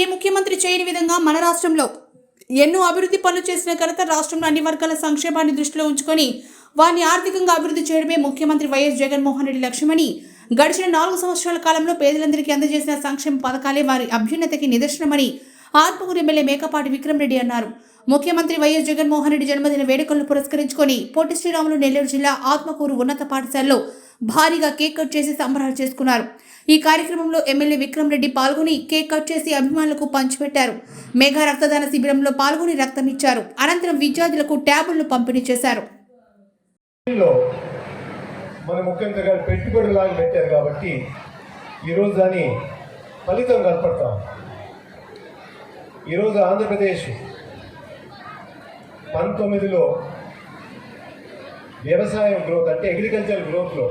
ఏ ముఖ్యమంత్రి చేయని విధంగా మన రాష్ట్రంలో ఎన్నో అభివృద్ధి పనులు చేసిన ఘనత రాష్ట్రంలో అన్ని వర్గాల సంక్షేమాన్ని దృష్టిలో ఉంచుకొని వారిని ఆర్థికంగా అభివృద్ధి చేయడమే ముఖ్యమంత్రి వైఎస్ జగన్మోహన్ రెడ్డి లక్ష్యమని గడిచిన నాలుగు సంవత్సరాల కాలంలో పేదలందరికీ అందజేసిన సంక్షేమ పథకాలే వారి అభ్యున్నతకి నిదర్శనమని ఆత్మకూరు ఎమ్మెల్యే మేకపాటి విక్రమ్ రెడ్డి అన్నారు. ముఖ్యమంత్రి వైఎస్ జగన్మోహన్ రెడ్డి జన్మదిన వేడుకలను పురస్కరించుకొని పొట్టి శ్రీరాములు నెల్లూరు జిల్లా ఆత్మకూరు ఉన్నత పాఠశాలలో భారీగా కేక్ కట్ చేసి సంబరాలు చేసుకున్నారు. ఈ కార్యక్రమంలో ఎమ్మెల్యే విక్రమ్ రెడ్డి పాల్గొని కేక్ కట్ చేసి అభిమానులకు పంచిపెట్టారు మేఘా రక్తదాన శిబిరంలో పాల్గొని రక్తం ఇచ్చారు. అనంతరం విద్యార్థులకు ట్యాబులను పంపిణీ చేశారు. మన గారు పెట్టుబడి లాగా పెట్టారు కాబట్టి ఈరోజు దాని ఫలితం కనపడతాం. ఈరోజు ఆంధ్రప్రదేశ్ పంతొమ్మిదిలో వ్యవసాయం గ్రోత్ అంటే agriculture గ్రోత్లో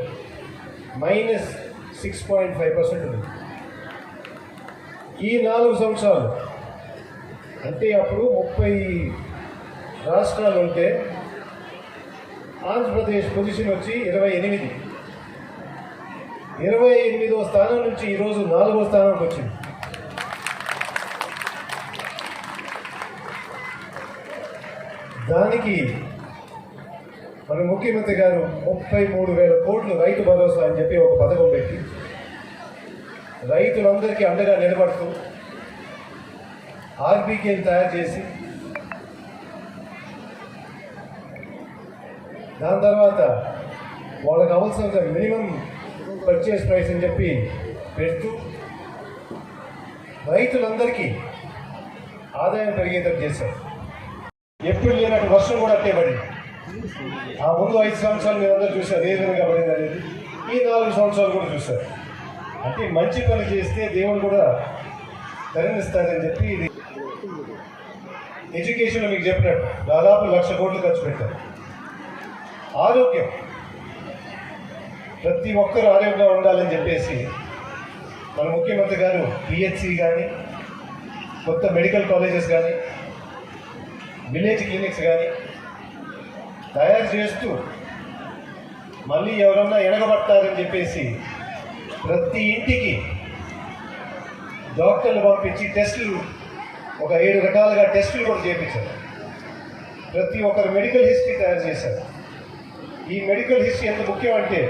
minus six point five percent ఉంది. ఈ నాలుగు సంవత్సరాలు అంటే అప్పుడు ముప్పై రాష్ట్రాలు ఉంటే ఆంధ్రప్రదేశ్ పొజిషన్ వచ్చి ఇరవై ఎనిమిది. ఇరవై ఎనిమిదో స్థానం నుంచి ఈరోజు నాలుగో స్థానానికి వచ్చింది. దానికి మన ముఖ్యమంత్రి గారు ముప్పై మూడు వేల కోట్లు రైతు భరోసా అని చెప్పి ఒక పథకం పెట్టి రైతులందరికీ అండగా నిలబడుతూ ఆర్బీకేని తయారు చేసి దాని తర్వాత వాళ్ళకి అవసరం మినిమం పర్చేస్ ప్రైస్ అని చెప్పి పెడుతూ రైతులందరికీ ఆదాయం పెరిగేటట్టు చేశారు. ఎప్పుడు లేనట్టు వర్షం కూడా అట్టే పడింది ఆ ముందు ఐదు సంవత్సరాలు మీరు అందరూ చూశారు ఏ విధంగా పడింది అనేది. ఈ నాలుగు సంవత్సరాలు కూడా చూశారు. అంటే మంచి పని చేస్తే దేవుడు కూడా కరుణిస్తాడని చెప్పి ఇది ఎడ్యుకేషన్లో మీకు చెప్పినట్టు దాదాపు లక్ష కోట్లు ఖర్చు పెట్టారు. ఆరోగ్యం. ప్రతి ఒక్కరూ ఆరోగ్యంగా ఉండాలని చెప్పేసి మన ముఖ్యమంత్రి గారు పిహెచ్సి కానీ కొత్త మెడికల్ కాలేజెస్ కానీ విలేజ్ క్లినిక్స్ కానీ తయారు చేస్తూ మళ్ళీ ఎవరన్నా ఎనగబడతారని చెప్పేసి ప్రతి ఇంటికి డాక్టర్లు పంపించి టెస్టులు ఒక ఏడు రకాలుగా టెస్టులు కూడా చేయించారు ప్రతి ఒక్కరు మెడికల్ హిస్టరీ తయారు చేశారు. ఈ మెడికల్ హిస్టరీ ఎంత ముఖ్యం అంటే